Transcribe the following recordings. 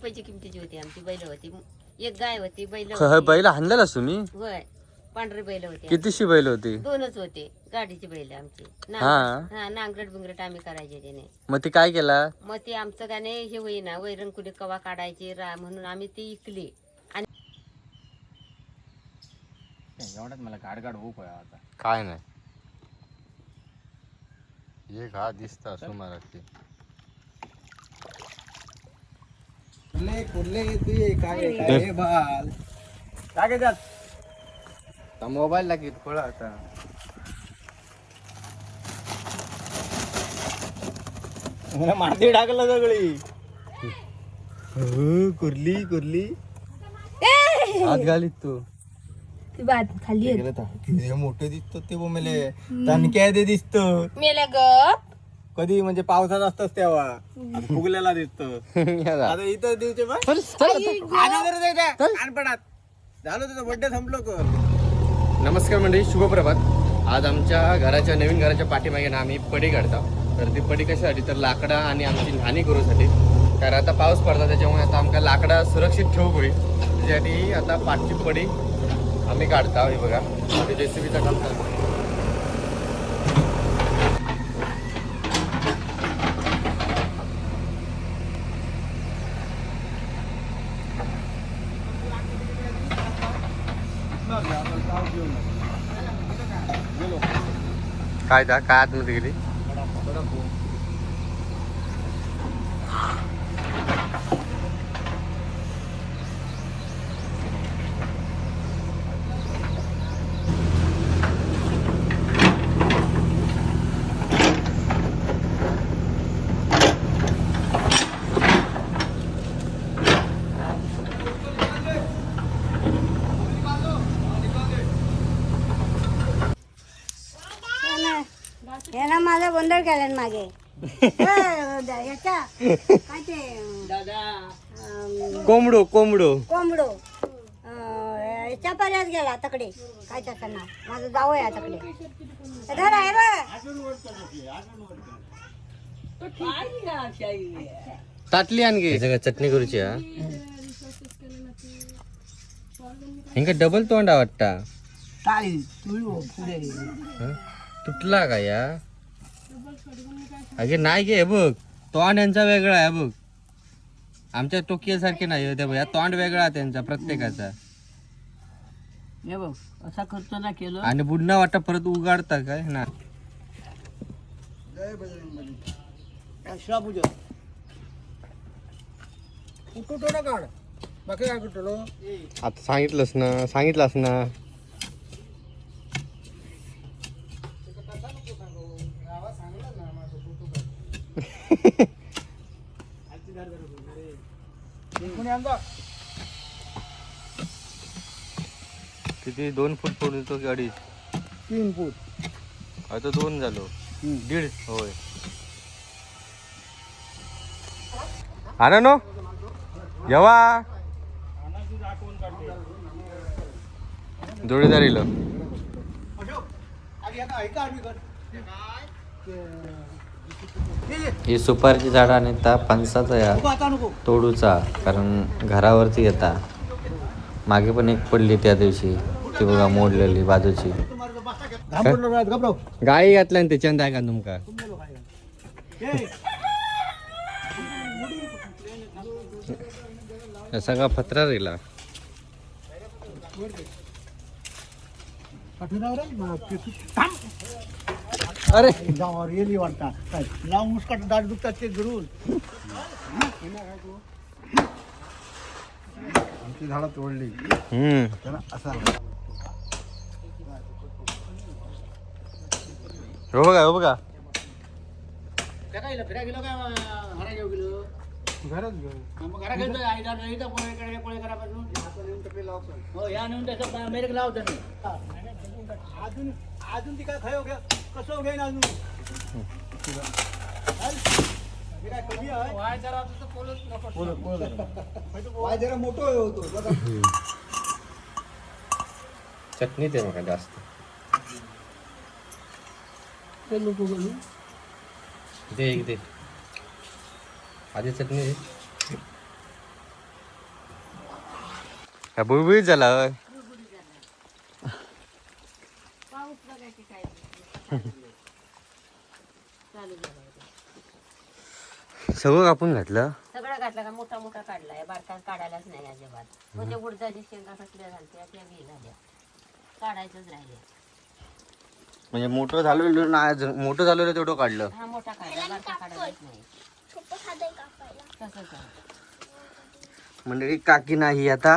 रुपयाची किमतीची होती आमची बैल होती. एक गाय होती बैल ख- हे बैल हाणलेलास तुम्ही होय पांढरे बैल होते कितीशी बैल होती? दोनच होते गाडीची बैल आमची. हा. नांग- हा. नांगरट बिंगरट आम्ही करायचे त्याने. मग ती काय केला? मग ते आमचं गाणे हे होईना वैरण कुठे कवा काढायचे रा म्हणून आम्ही ती इकली. आणि एवढ्यात मला गाड गाड होऊ आता. काय नाही. हे घा दिसता सुमाराची कुठले कुठले येते काय काय बाल. काय त्यात मोबाईल लागेल खोळा आता. मला माती टाकलं सगळी. कुर्ली कुर्ली. हात घालीत तू. ती बात खाली मोठे दिसतो ते बोमेले. तणक्या ते दिसतो. मेल्या गप. कधी म्हणजे पावसात असतोच तेव्हा. फुगलेला दिसतो. आता इथं दिवचे कानपडात झालं तुझं बड्डे संपलो कर. नमस्कार मंडळी शुभप्रभात. आज आमच्या घराच्या नवीन घराच्या पाठीमागे ना आम्ही पडी काढतो. तर ती पडी कशासाठी? तर लाकडा आणि आमची न्हाणी करूसाठी कारण आता पाऊस पडता त्याच्यामुळे आता आमका लाकडा सुरक्षित ठेवू होईल त्याच्यासाठी आता पाठची पडी आम्ही काढता हे बघा. ते जेसीबीचा काम चालू आहे. काय जा काय आतमध्ये गेली याला माझा गोंधळ केला मागे. अं, द- याचा. काय ते अं, कोंबडो कोंबडो. कोंबडो. अं, याच्या पर्यात गेला तकडे. काय त्याचं नाव? माझं जावं आहे तकडे. धर आहे बघ ताटली आणखी काय चटणी करूची हा. हिंका डबल तोंडा वाटता. हं? तुटला का या? अगे नाही गे हे बघ. तोंड यांचा वेगळा आहे बघ. आमच्या टोकियासारखे नाही हो, ते बघ, या तोंड वेगळा आहे त्यांचा प्रत्येकाचा. असा खर्च ना केलं. आणि बुडणा वाटा परत उगाडता काय? ना. कुठं काढ बाकी काय कुठलो आता सांगितलंस ना सांगितलंस ना. किती दोन फूट पडून तो गाडी तीन फूट. आता दोन झालो. दीड? होय. आणा नो येवा. जोडीदार इलो ही सुपारीची झाडं आणि त्या फणसाचा या तोडूचा कारण घरावरती येता. मागे पण एक पडली त्या दिवशी. ती बघा मोडलेली बाजूची. गाई घातल्या त्याच्यात आहे का तुमका? सगळा फत्रा राहिला. अरे! रिअली वाटता. मुस्काट दाट दुखतात ते गिरून आमची झाडं तोडली. असा हो बघा हो बघा. घरात घेऊ अजून अजून ती काय खायो घ्या? कसं घेईन अजून? हे. काय कमी आहे? वाय जरा मोठं होतो बघा. चटणी ते बघा जास्त. दे एक दे आधी चटणी दे। का बुळबुळीत झाला होय? पाऊस बघायची काय चालू झाला होता. सगळं कापून घातलं? सगळं घातलं का? मोठा मोठा काढलाय. बारका काढायलाच नाही अजिबात. म्हणजे उडदाची शेंगा कसल्या घालत्या त्या बी झाल्या. काढायचंच राहिले म्हणजे मोठं झालं नाही अजून. मोठं झालं तेवढं काढलं. हा मोठा काढला बारका काढायलाच नाही. तसंच आहे. म्हणजे काकी नाही आता.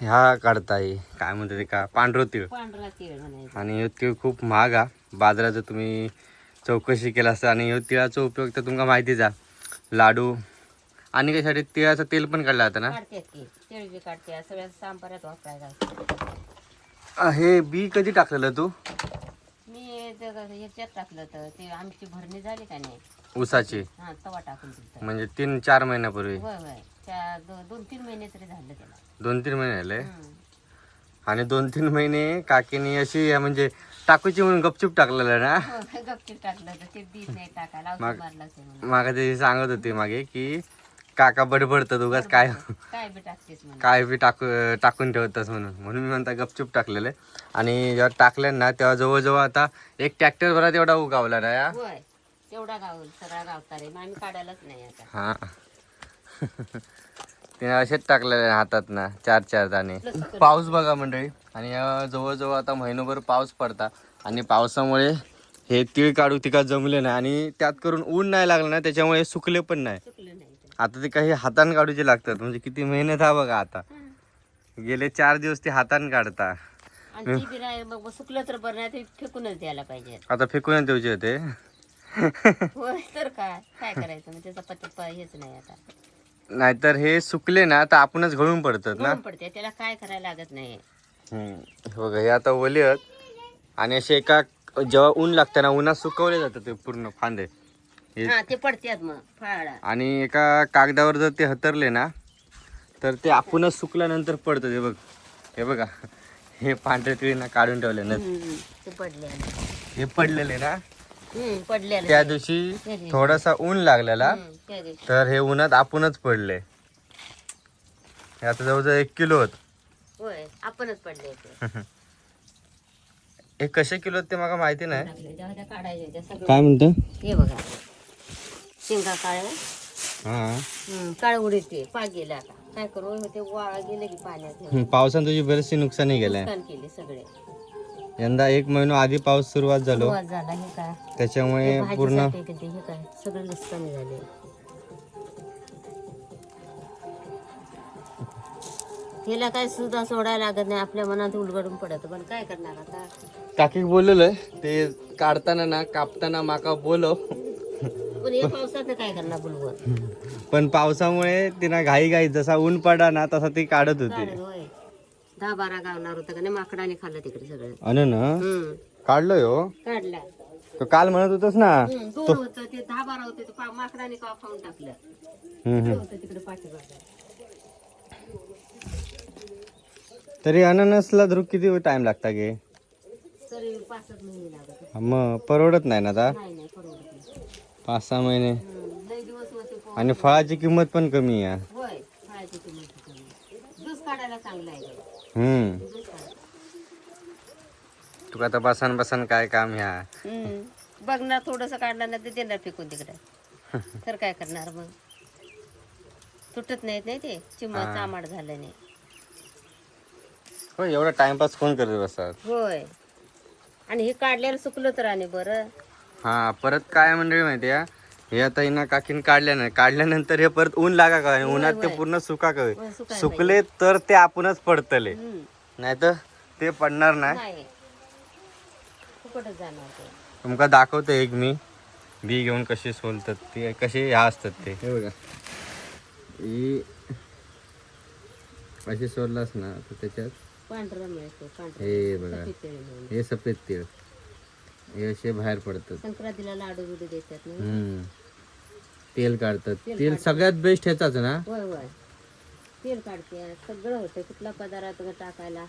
ह्या काढताय. काय म्हणते ते का? पांढरं तीळ. पांढरा तीळ म्हणायचं. आणि ह्यो तीळ खूप महाग हा बाजारात जर तुम्ही चौकशी केला असता आणि ह्यो तिळाचा उपयोग तर तुमका माहितीच आहे. लाडू. आणि कशासाठी? तिळाचं तेल पण काढलं जातं ना? काढतात की तीळ बी काढते. सगळ्या सांबारात वापरायला हे बी कधी टाकलेलं तू? ते कसं ह्याच्यात टाकलं तर ते आमची भरणी झाली का नाही? ऊसाची? हा तवा टाकून दिलं म्हणजे तीन चार महिन्यापूर्वी? होय होय. त्या दो- दोन तीन महिने तरी झालं त्याला. दोन तीन महिने झाले? हम्म. आणि दोन तीन महिने काकीने अशी म्हणजे टाकूची म्हणून गपचूप टाकलेलं ना? हो, गपचूप टाकलं तर ते बीज नाही टाकायला औषध मग- मारलं असेल म्हणून. मागा ते सांगत होते मागे की काका बडबडतात उगाच काय काय बी टाकतेस म्हणून. काय बी टाकू टाकून ठेवतस म्हणून. म्हणून मी म्हणता गपचूप टाकलेलं. आणि जेव्हा टाकलं ना तेव्हा जवळजवळ आता एक ट्रॅक्टर भरात एवढा उगावला ना या. होय तेवढा गाव सगळा गावता रे. मग आम्ही काढायलाच नाही आता. हा. तिने असेच टाकलेले हातात ना चार चार दाणे. पाऊस बघा मंडळी. आणि या जवळजवळ आता महिनोभर पाऊस पडता. आणि पावसामुळे हे तीळ काढू तिका जमले नाही. आणि त्यात करून ऊन नाही लागलं ना त्याच्यामुळे सुकले पण नाही. चुकलं नाही. आता ते काही हाताने काढूचे लागतात. म्हणजे किती मेहनत हा बघा आता. गेले चार दिवस ते हाताने काढता. आणि ती बी नाही मग सुकलं तर बरं नाही फेकूनच द्यायला पाहिजे. आता फेकून देऊचे होते. होय तर काय? काय करायचं? मग त्याचा पत्ते प- हेच नाही आता. नाहीतर हे सुकले ना तर आपणच गळून पडतात ना. पडते. त्याला काय करायला लागत नाही. हम्म. हे बघा हे आता ओले आहेत. आणि असे एका जेव्हा ऊन लागतं ना उन्हात सुकवले जातात ते पूर्ण फांदे. हे हा ते पडतात मग आणि एका कागदावर जर ते हतरले ना तर ते आपणच सुकल्यानंतर पडतं ते बघ. हे बघा हे पांढरे तिळींना काढून ठेवले ना. हम्म, ते पडले हे पडलेले ना. पडलेलं. त्या दिवशी थोडासा ऊन लागलेला हम्म, त्या दिवशी. तर हे उन्हात आपणच पडले. हे आता जवळजवळ एक किलो होत. होय आपणच पडले होते हे कसे किलो आहेत ते मला माहिती नाही. काढायचे सगळं. काय म्हणतो? हे बघा. शेंगा काळ हा. काळ उडीते पाक गेला आता. काय करू ते वाळा गेले की पाण्यात पावसानं तुझी बरीचशी नुकसानी गेल्या नुकसान केले सगळे. यंदा एक महिना आधी पाऊस सुरुवात झालो. सुरुवात झाला हे काय? त्याच्यामुळे हे पूर्ण भाजीसाठी कधी हे काय? सगळं नुकसान झाले. हिला काय सुद्धा सोडायला लागत नाही आपल्या मनात उलगडून पडत. पण काय करणार आता? काकी बोललेलं ते काढताना ना कापताना माका बोलव. पण पावसात काय करणार बुलवर पण पावसामुळे तिला घाई घाई जसा ऊन पडा ना तसा ती काढत होती. होय. दहा बारा गावणार होतं का नाही माकडाने खाल्लं तिकडे सगळं. अन ना? हम्म. काढलोय हो? काढला. तो काल म्हणत होतस ना? हम्म, दोन होतं ते दहा बारा होते ते पा- माकडाने का खाऊन टाकलं. हम्म, हम्म. होतं तिकडे तरी अननसला धरू किती टाइम लागता गे? तरी पाच सात महिने लागत होते. मग परवडत नाही ना आता? नाही नाही. पाच सहा महिने. दिवस होते आणि फळाची किंमत पण कमी आहे. होय खायची किंमत कमी ज्यूस काढायला चांगला आहे. हम्म. काढ. तुका आता बसन बसन काय काम ह्या. हम्म. बघ ना थोडस काढलं ना ते देणार फेकून तिकडे. तर काय करणार मग? तुटत नाहीत नाही ते. चिमा चामाड झालं नाही. हो एवढा टाइमपास कोण करत बसतात? होय. आणि हे काढल्याला सुकलं तर आणि बरं. हा परत काय मंडळी माहिती आहे? हे आता हिना काकीन काढल्या नाही. काढल्यानंतर हे परत ऊन लागा का? उन्हात ते पूर्ण सुका का होय, सुकायला सुकले तर ते आपणच पडतले. नाही तर ते पडणार नाही. तुमका दाखवतो एक मी. बी घेऊन कशी सोलतात ते कसे ह्या असतात ते. हे बघा. ही अशी सोललास ना तर त्याच्यात हे बघा. हे सफेद तीळ. हे असे बाहेर पडतात. संक्रांतीला लाडू बिडू देतात ना. हम्म. तेल काढतात. तेल सगळ्यात बेस्ट ह्याचाच ना? होय होय. तेल काढते. सगळं होतं. कुठला पदार्थ टाकायला?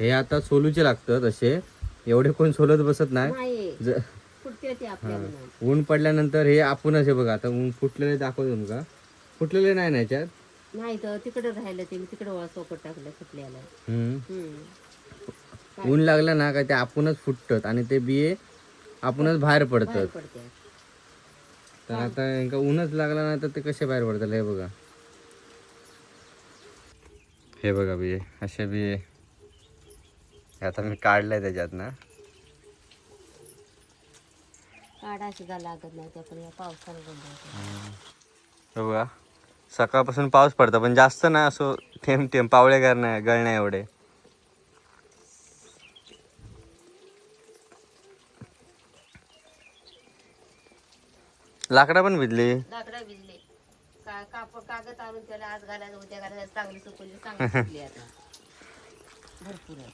हे आता सोलूचे लागतात असे. एवढे कोण सोलत बसत नाही. नाही. ज- फुटते ते आपल्या मनात ऊन पडल्यानंतर हे आपणच हे बघा. आता ऊन फुटलेले दाखवतो तुमका फुटलेले नाही ना याच्यात? नाही तर तिकडे राहिलं ते. मी तिकडे वळा सोपट टाकलं फुटल्याला हम्म. हम्म. ऊन लागलं ना का ते आपणच फुटतात. आणि ते बिये आपणच बाहेर पडतात. पडते तर आता यांका ऊनच लागला ना तर ते कसे बाहेर पडतात हे बघा. हे बघा बिये असे बिये. हे आता मी काढलंय त्याच्यात ना. काढा सुद्धा लागत नाही त्या पण या पावसाला. हे बघा सकाळपासून पाऊस पडतो पण जास्त ना असं थेंब थेंब पावळे करण्या गळण्या एवढे. लाकडा पण भिजली? लाकडं भिजले. का कापड कागद आणून त्याला आज घालायला उद्या घालायला चांगली सुकवली चांगली सुकली आता. भरपूर आहे.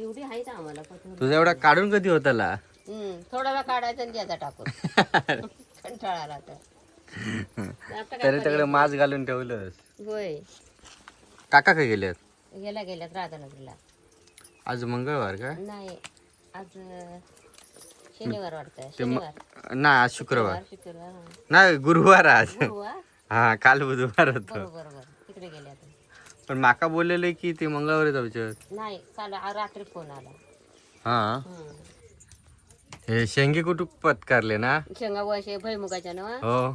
एवढी आहेत आम्हाला पटवून. तुझा एवढा काढून कधी होताला हम्म थोडा वेळ काढायचा आणि द्यायचा टाकून. कंटाळा आला तर आता काय तरी सगळं मास्क घालून ठेवलंस. होय. काका काय गेलेत? गेल्या गेल्यात राधानगरला. आज मंगळवार का? नाही आज अं, शनिवार वाटतं ते म- शनिवार. नाही आज शुक्रवार. शुक्रवार हा. नाही गुरुवार आज. गुरुवार? हा काल बुधवार होतो. बरोबर बरोबर. तिकडे गेल्या आता. पण माका बोललेले की ते मंगळवारी जाऊचे नाही काल आ- रात्री फोन आला. हा. हे शेंगे कुठं पत्कारले ना? शेंगा वशे भैमुगाच्या ना हो.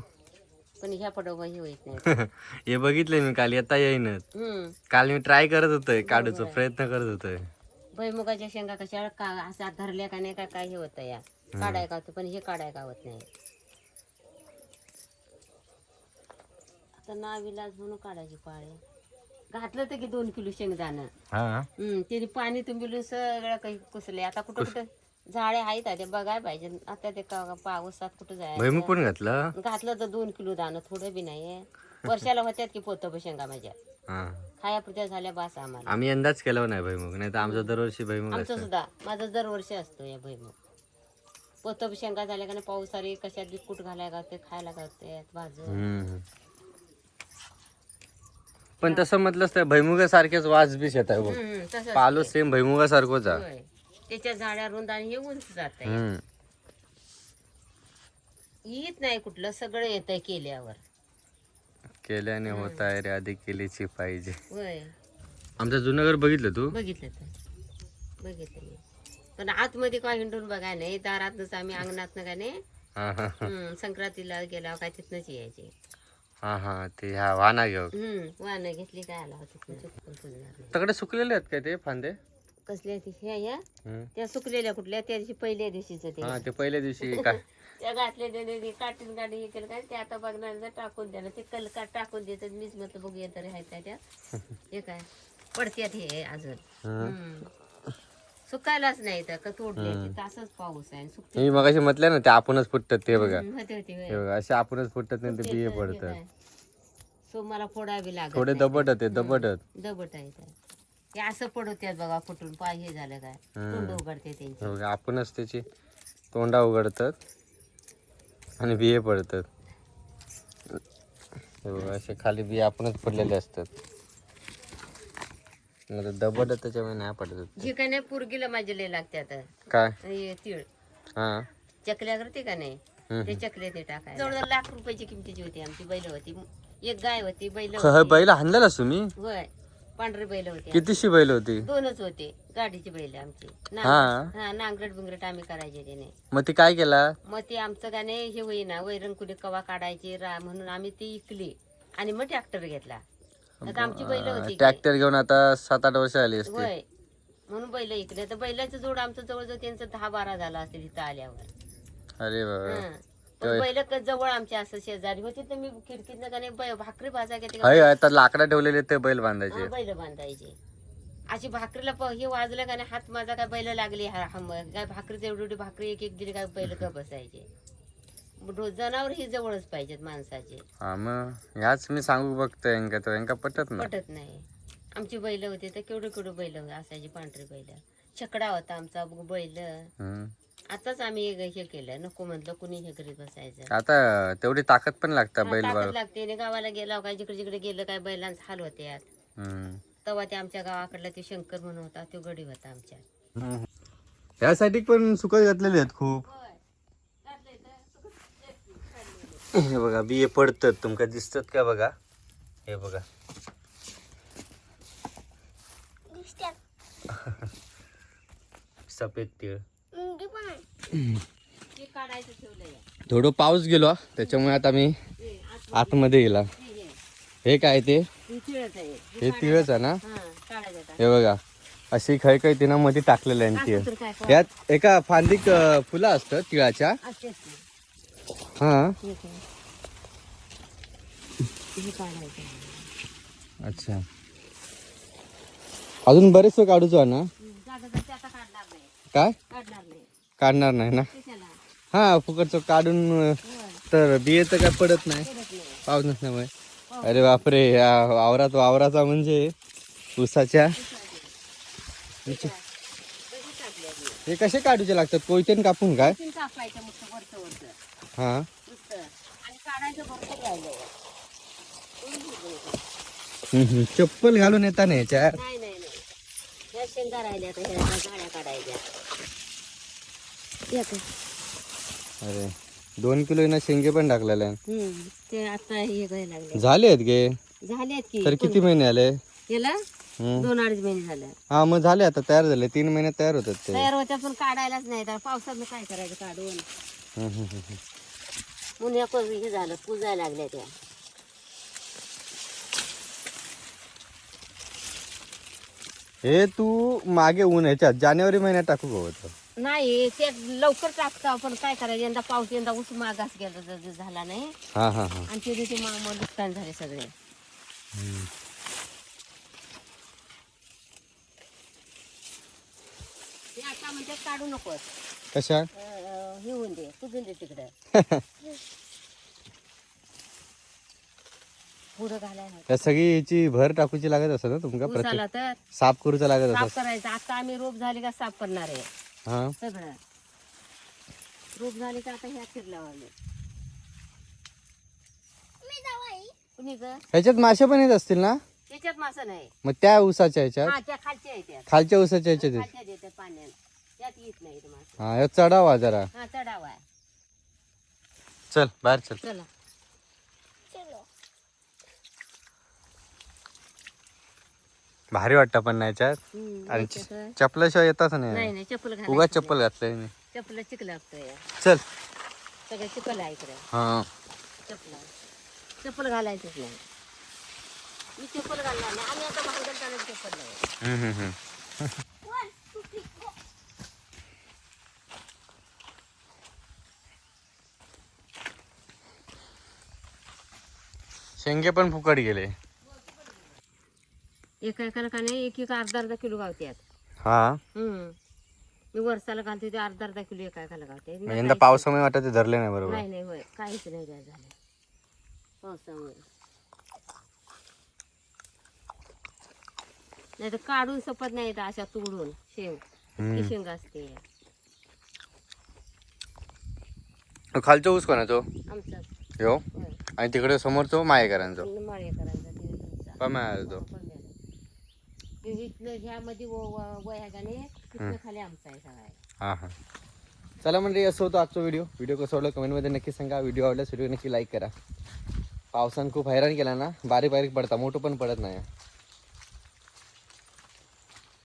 पण ह्या पडोबा हे होत नाही. हे बघितले मी काल येता येईनच हम्म. काल मी ट्राय करत होतोय काढूचा प्रयत्न करत होतोय. भैमुगाच्या शेंगा कशा का असा धरल्या का नाही का काय हे होतं या. काढाय का होतं पण हे काढाय का होत नाही. आता नाविलाज म्हणून काढायची पाळे. घातलं तर की दोन किलो शेंगदाणं. हा. हम्म त्याने पाणी तुंबिलून सगळं काही कुसले. आता कुठं कुठं झाडे आहेत ते बघायला पाहिजे. आता ते का पावसात कुठं पण घातलं. घातलं तर दोन किलो दाणं थोडं बी नाही वर्षाला होत्यात की पोतं शेंगा माझ्या. हा. खायापुरत्या झाल्या बास आम्हाला. आम्ही यंदाच केलं नाही भैमुख नाही तर आमचं दरवर्षी भैमुख आमचं असतं. सुद्धा. माझं दरवर्षी असतो या भुईमुग. पोतं शेंगा झाल्या का नाही पाऊस आली कशात बी कूट घालाय गावते खायला गावते भाजून. हम्म. पण तसं म्हटलंच त्या भैमुगासारखेच वास बीस येत आहे बघ. हम्म, तसंच पालो ते. सेम भैमुगासारखोच आहे. होय. त्याच्या झाड्या रुंद आणि हे उंच जात हम्म. येत नाही कुठलं सगळं येतंय केल्यावर. केल्याने होत आहे रे आधी केलीची पाहिजे. होय. आमचं जुनं घर बघितलं तू? बघितलं तर. बघितलं मी. पण आतमध्ये काय हिंडून बघाय नाही दारातनच आम्ही अंगणातनं का नाही हा हा हम्म, संक्रांतीला गेला काय तिथनच यायचे. हा हा ते ह्या वाना घेऊ हम्म घेतली काय आला तिथनं चुकून पुजणार नाही तकडे सुकलेले आहेत काय ते फांदे? कसल्या ती ह्या ह्या? हम्म. त्या सुकलेल्या कुठल्या? त्या दिवशी पहिल्या दिवशीच ते. हा ते पहिल्या दिवशी काय त्या घातलेल्या काटीन गाडी हे केलं काय? ते आता बघणार टाकून द्यायला. ते कल का टाकून देतात मीच म्हटलं बघूया तरी आहे काय त्या. हे काय? पडत्यात हे अजून. हम्म. सुकायलाच नाही तर का असंच पाऊस आहे सुकते मी मगाशी म्हटलं ना ते आपणच फुटतात ते बघा. होते होते होय. हे बघा असे आपणच फुटतात नाही ते बिये पडतात. सो मला फोडावी लागत थोडे नाही. दबट होते दबटत दबट आहे. हे असं पडवत्यात बघा फुटून पाय हे झालं काय. तोंड उघडते त्यांची. हे बघा आपणच त्याची तोंडा उघडतात आणि बिये पडतात. हे बघा असे खाली बिये आपणच पडलेले असतात. दबट त्याच्यामुळे नाही पडत जे काय नाही पुरगीला माझे लय लागते आता. काय? हे तीळ. हा. चकल्या करते का नाही? हम्म. ते चकले ते टाकाय जवळ लाख रुपयाची किमतीची होती आमची बैल होती. एक गाय होती बैल बैल हाणलेलास तुम्ही? होय. पांढरे बैल होते कितीशी बैल होती? दोनच होते गाडीची बैल आमची. हा. नांग- हा. नांगरट बिंगरट आम्ही करायचे त्याने. मग ते काय केला? मग ते आमचं गाणे हे होईना कुणी कवा काढायचे रा म्हणून आम्ही ती इकली. आणि मग ट्रॅक्टर घेतला. आता आमची बैल होती. ट्रॅक्टर घेऊन आता सात आठ वर्ष आली असते. होय. म्हणून बैल इकडे. तर बैलाचं जोड आमचं जवळजवळ त्यांचं दहा बारा झाला असेल इथं आल्यावर. अरे बाबा हं. पण बैल क- जवळ आमच्या असं शेजारी होती तर मी खिडकीतनं का नाही बै- भाकरी भाजा घेते का हाय आता लाकडा ठेवलेले ते बैल बांधायचे. हा, बैल बांधायचे. अशी भाकरीला प- हे वाजलं का नाही हात माझा काय बैल लागली हा- हा- म- काय भाकरीच एवढी एवढी भाकरी एक एक दिली काय बैल का बसायचे. जनावर ही जवळच पाहिजेत माणसाचे. हा मग ह्याच मी सांगू बघतोय यांका तो यांका पटत ना पटत नाही. आमची बैल होती तर केवढं केवढं बैल असायची पांढरी बैल. छकडा होता आमचा ब- बैल. हम्म. आताच आम्ही हे हे केलं नको म्हटलं कुणी हे करीत बसायचं. आता तेवढी ताकद पण लागता हा, बैल ताकद बाळ लागते आणि गावाला गेला काय जिकडे जिकडे गेलं काय बैलांचा हाल होते हम्म. तेव्हा ते आमच्या गावाकडला ते शंकर म्हणून होता तो गडी होता आमच्या. यासाठी पण सुकत घातलेले आहेत खूप. हे बघा बिये पडतात तुमका दिसतात का बघा? हे बघा. सफेद तीळ. थोडं पाऊस गेलो त्याच्यामुळे आता मी आत- आतमध्ये. गेला. हे काय ते? हे तिळच आहे. हे ना? हा. हे बघा अशी खै खै तिनं मध्ये टाकलेलं आहे तीळ. यात एका फांदीक फुलं असतं तिळाच्या. हा? अच्छा. अजून बरेच काढूचो ना? काय? काढणार नाही ना? हा फुकटचं काढून तर बिये तर काय पडत नाही. नाही पाऊस नसल्यामुळे अरे बापरे वावरात वावराचा म्हणजे उसाच्या हे कसे काढूचे लागतात? कोयतेन कापून काय? हा. चप्पल घालून येता शेंगा राहिल्या गाड्या काढायच्या. येते. अरे दोन किलो ना शेंगे पण टाकलेले. ते आता हे लागले. झाले आहेत गे. झाले की तर किती महिने आले? याला. दोन अडीच महिने झाले. हा मग झाले आता तयार झाले. तीन महिने तयार होतात तयार होत्या पण काढायलाच नाही. तर पावसात काय करायचं काढून. पुण्या हे झालं पुजायला लागल्या त्या. हे तू मागे ऊन ह्याच्यात जानेवारी महिन्यात टाकू होतं? नाही ते लवकर टाकतो आपण काय करायचं यंदा पाऊस यंदा ऊस मागास गेला ज- ज- झाला नाही. हा हा हा. आणि ते मा- नुकसान झाले सगळे. ते आता म्हणजे काढू नकोस. कशा अं, हे होऊन दे. कुजून दे तिकडे. पुढं घालायला सगळी याची भर टाकूची लागत असत ना तुमका प्रत्येक तर? साफ करूचा लागत साफ असत करायचं. आता आम्ही रोप झाले का साफ करणार आहे. हा. सगळं. रोप झाले का आता ह्या फिरला कुणी ग? ह्याच्यात मासे पण येत असतील ना? त्याच्यात मासा नाही. मग त्या ऊसाच्या ह्याच्यात? हा त्या खालच्या ऊसाच्या ह्याच्यात येत. खालच्या देतात पाण्यात. त्यात येत नाही इथं मासा हा ह्यात चढावा जरा. हा चढावा. आहे चल बाहेर चल. चला. भारी वाटतं पण नाही ह्याच्यात हम्म, आणि त्याच्यात- चपल्याशिवाय येतच नाही. नाही नाही चप्पल उगा घालायचं चप्पल घातलंय मी. चप्पल चिकल लागतोय चल. सगळं चिकल आहे इकडे. हा. चप्पल. चप्पल घालायचंच नाही. मी चप्पल घालणार नाही. आम्ही आता बाहेर चप्पल नाही. हम्म, हम्म, हम्म. शेंगे पण फुकट गेले. एका एकाला का नाही एक एक अर्धा अर्धा किलो गावत्यात. हा? हम्म. मी वर्षाला घालते ते अर्धा अर्धा किलो एका एकाला गावते मग यंदा पावसामुळे वाटत ते धरले नाही बरोबर. नाही नाही होय. काहीच नाही काय झालं. पावसामुळे. नाही तर काढून सपत नाही तर अशा तोडून शेंग. हम्म. शेंग असते. खालचा ऊस कोणाचो आमचा हो आणि तिकडे मायेकरांचो करायचा ते. पम्या तो. पम्याला. ते इथनं ह्यामध्ये व- व- वया गाणे तिथनं खाली आमचा आहे सगळा. हा हा. चला म्हणजे असं होतं आजचा व्हिडिओ व्हिडिओ कसं वाटलं कमेंटमध्ये नक्की सांगा. व्हिडिओ आवडल्यास व्हिडिओ नक्की लाईक करा. पावसानं खूप हैराण केला ना. बारीक बारीक पडता. मोठं पण पडत नाही.